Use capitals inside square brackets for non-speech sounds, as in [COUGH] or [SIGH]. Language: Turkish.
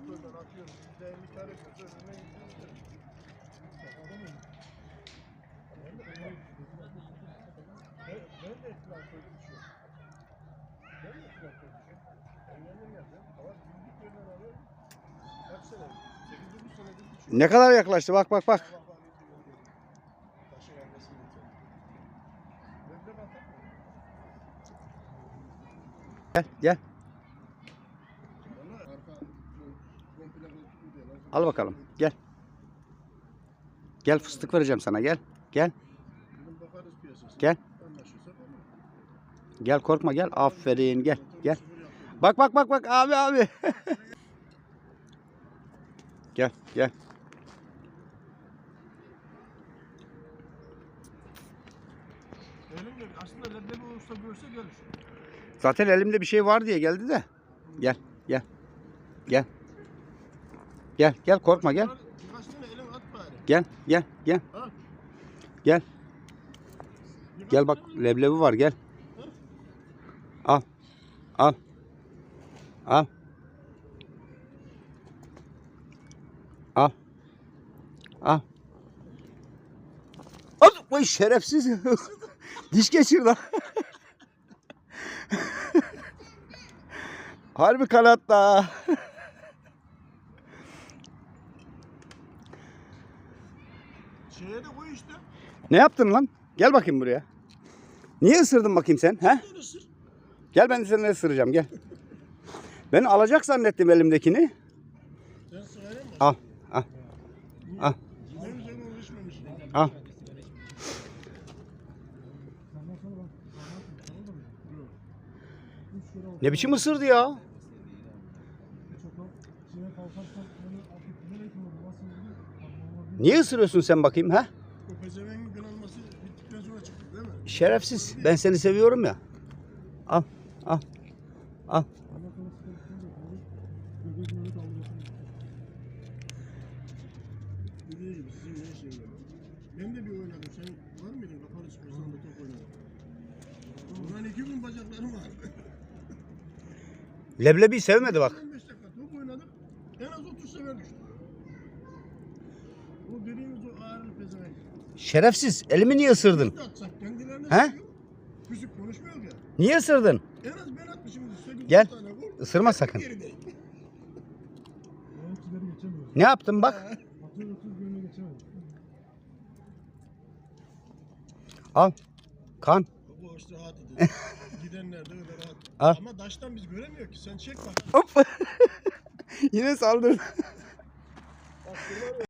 alkolden atıyorsun. Yüzde elli kar yapıyorsun. Önüne gidiyorsun. Ben, de alkol içiyorum. Ben de alkol içiyorum. Engellim yapıyorum. Ama bildik yönden alıyorum. Kaç sene? 8-9 senedir içiyorum. Ne kadar yaklaştı bak bak bak. Gel gel. Al bakalım. Gel. Gel fıstık vereceğim sana gel. Gel. Gel. Gel korkma gel. Aferin gel. Gel. Bak bak bak bak abi abi. [LAUGHS] gel gel. Zaten elimde bir şey var diye geldi de. Gel gel. Gel. Gel gel korkma gel. Birkaç. Gel gel gel. Gel. Gel bak leblebi var gel. Al. Al. Al. Al. Al. Al. Vay şerefsiz. [LAUGHS] Diş geçirdi. [LAUGHS] Harbi kanatta. [LAUGHS] Şeye de koy işte. Ne yaptın lan? Gel bakayım buraya. Niye ısırdın bakayım sen? He? Gel ben seni ısıracağım gel. Ben alacak zannettim elimdekini. Sen mı? Al. Al. Al. Ne biçim ısırdı ya? Niye ısırıyorsun sen bakayım ha? O pezevengin kınanması bittikten sonra çıktı değil mi? Şerefsiz. Ben seni seviyorum ya. Al. Al. Al. Dediği gibi sizin ne şey var? Ben de bir oynadım. Sen var mıydın? Kapalı çıkıyorsan da top oynadım. Ulan iki gün bacaklarım var. Leblebi sevmedi bak. 15 dakika top oynadık. En az 30 sefer düştü. Bu dediğimiz o ağırlı pezevenk. Şerefsiz. Elimi niye ısırdın? Atsak kendilerine He? sıkıyor. Küçük konuşmuyor ya. Niye ısırdın? En az ben atmışım. 8 Gel. tane gol. Isırma sakın. Ne yaptın bak? Al. Kan. Bu ağaç rahat ediyor. [LAUGHS] Gidenler de öyle rahat. Ama daştan biz göremiyor ki. Sen çek bak. Hop. [LAUGHS] Yine saldırdı. Bak,